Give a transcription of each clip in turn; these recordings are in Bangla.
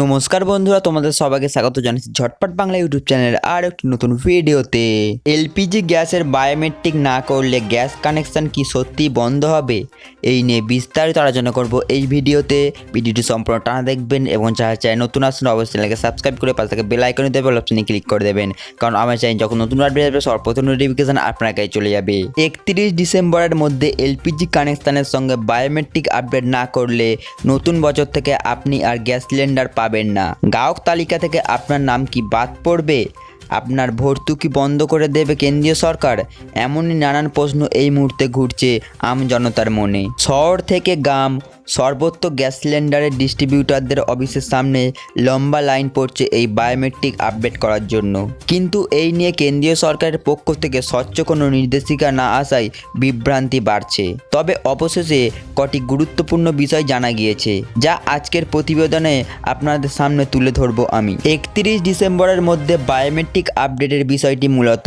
নমস্কার বন্ধুরা, তোমাদের সবাইকে স্বাগত জানাচ্ছি ঝটপট বাংলা ইউটিউব চ্যানেলের আর একটি নতুন ভিডিওতে। এলপিজি গ্যাসের বায়োমেট্রিক না করলে গ্যাস কানেকশন কি সত্যি বন্ধ হবে? এই নিয়ে বিস্তারিত আলোচনা করব এই ভিডিওতে। ভিডিওটি সম্পূর্ণ টানা দেখবেন এবং যারা চাই নতুন আসলে অবশ্যই চ্যানেলকে সাবস্ক্রাইব করে পাশে থেকে বেল আইকনে দেবে অপশনে ক্লিক করে দেবেন। কারণ আমার চাই যখন নতুন আপডেট আসবে, সর্বপ্রথম নোটিফিকেশন আপনার কাছে চলে যাবে। একত্রিশ ডিসেম্বরের মধ্যে এলপিজি কানেকশানের সঙ্গে বায়োমেট্রিক আপডেট না করলে নতুন বছর থেকে আপনি আর গ্যাস সিলিন্ডার পাবেন না। গায়ক তালিকা থেকে আপনার নাম কি বাদ পড়বে? আপনার ভর্তুকি বন্ধ করে দেবে কেন্দ্রীয় সরকার? এমনই নানান প্রশ্ন এই মুহূর্তে ঘুরছে আম জনতার মনে। শহর থেকে গ্রাম সর্বত্র গ্যাস সিলিন্ডারের ডিস্ট্রিবিউটারদের অফিসের সামনে লম্বা লাইন পড়ছে এই বায়োমেট্রিক আপডেট করার জন্য। কিন্তু এই নিয়ে কেন্দ্রীয় সরকারের পক্ষ থেকে স্বচ্ছ কোনো নির্দেশিকা না আসায় বিভ্রান্তি বাড়ছে। তবে অবশেষে কটি গুরুত্বপূর্ণ বিষয় জানা গিয়েছে, যা আজকের প্রতিবেদনে আপনাদের সামনে তুলে ধরবো আমি। একত্রিশ ডিসেম্বরের মধ্যে বায়োমেট্রিক আপডেটের বিষয়টি মূলত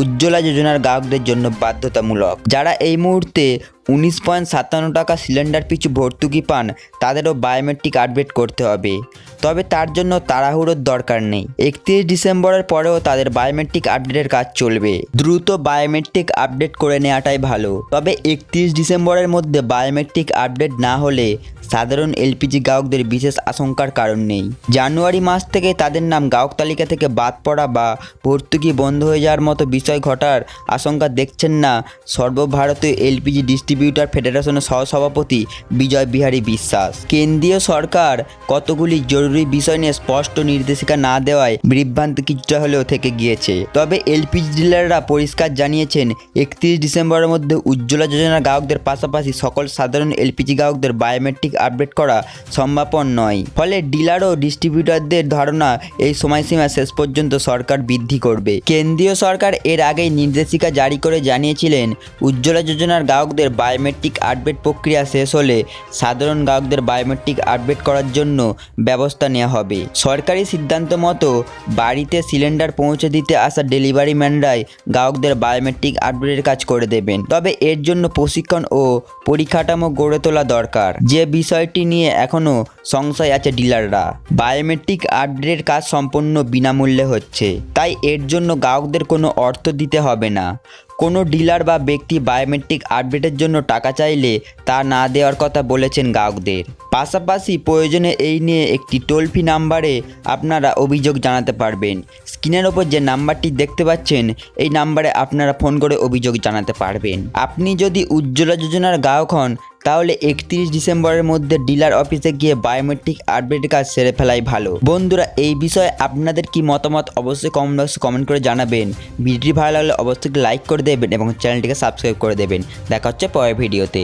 উজ্জ্বলা যোজনার গ্রাহকদের জন্য বাধ্যতামূলক, যারা এই মুহূর্তে উনিশ পয়েন্ট সাতান্ন টাকা সিলিন্ডার পিছু ভর্তুকি পান, তাদেরও বায়োমেট্রিক আপডেট করতে হবে। তবে তার জন্য তাড়াহুড়োর দরকার নেই। একত্রিশ ডিসেম্বরের পরেও তাদের বায়োমেট্রিক আপডেটের কাজ চলবে। দ্রুত বায়োমেট্রিক আপডেট করে নেওয়াটাই ভালো। তবে একত্রিশ ডিসেম্বরের মধ্যে বায়োমেট্রিক আপডেট না হলে সাধারণ এলপিজি গ্রাহকদের বিশেষ আশঙ্কার কারণ নেই। জানুয়ারি মাস থেকে তাদের নাম গ্রাহক তালিকা থেকে বাদ পড়া বা ভর্তুকি বন্ধ হয়ে যাওয়ার মতো বিষয় ঘটার আশঙ্কা দেখছেন না সর্বভারতীয় এলপিজি ডিস্ট্রিবিউটার ফেডারেশনের সহসভাপতি বিজয় বিহারী বিশ্বাস। কেন্দ্রীয় সরকার কতগুলি জরুরি বিষয় নিয়ে স্পষ্ট নির্দেশিকা না দেওয়ায় বিভ্রান্তি কিছুটা হলেও থেকে গিয়েছে। তবে এলপিজি ডিলাররা পরিষ্কার জানিয়েছেন, একত্রিশ ডিসেম্বরের মধ্যে উজ্জ্বলা যোজনার গ্রাহকদের পাশাপাশি সকল সাধারণ এলপিজি গ্রাহকদের বায়োমেট্রিক আপডেট করা সম্ভাবন নয়। ফলে ডিলার ও ডিস্ট্রিবিউটারদের ধারণা এই সময়সীমা শেষ পর্যন্ত সরকার বৃদ্ধি করবে। কেন্দ্রীয় সরকার এর আগেই নির্দেশিকা জারি করে জানিয়েছিলেন, উজ্জ্বলা যোজনার গ্রাহকদের বায়োমেট্রিক আপডেট প্রক্রিয়া শেষ হলে সাধারণ গ্রাহকদের বায়োমেট্রিক আপডেট করার জন্য ব্যবস্থা নেওয়া হবে। সরকারি সিদ্ধান্ত মতো বাড়িতে সিলিন্ডার পৌঁছে দিতে আসা ডেলিভারি ম্যানরাই গ্রাহকদের বায়োমেট্রিক আপডেটের কাজ করে দেবেন। তবে এর জন্য প্রশিক্ষণ ও পরিকাঠামো গড়ে তোলা দরকার। যে বিষয়টি নিয়ে এখনও সংশয় আছে ডিলাররা। বায়োমেট্রিক আপডেটের কাজ সম্পূর্ণ বিনামূল্যে হচ্ছে। তাই এর জন্য গ্রাহকদের কোনো অর্থ দিতে হবে না। কোনো ডিলার বা ব্যক্তি বায়োমেট্রিক আপডেটের জন্য টাকা চাইলে তা না দেওয়ার কথা বলেছেন গ্রাহকদের। পাশাপাশি প্রয়োজনে এই নিয়ে একটি টোল ফ্রি নাম্বারে আপনারা অভিযোগ জানাতে পারবেন। স্ক্রিনের ওপর যে নাম্বারটি দেখতে পাচ্ছেন, এই নাম্বারে আপনারা ফোন করে অভিযোগ জানাতে পারবেন। আপনি যদি উজ্জ্বলা যোজনার গ্রাহক হন, তাহলে একত্রিশ ডিসেম্বরের মধ্যে ডিলার অফিসে গিয়ে বায়োমেট্রিক আপডেটের কাজ সেরে ফেলাই ভালো। বন্ধুরা, এই বিষয়ে আপনাদের কি মতামত অবশ্যই কমেন্ট বক্সে কমেন্ট করে জানাবেন। ভিডিওটি ভালো লাগলে অবশ্যই লাইক করে দেবেন এবং চ্যানেলটিকে সাবস্ক্রাইব করে দেবেন। দেখা হচ্ছে পরের ভিডিওতে।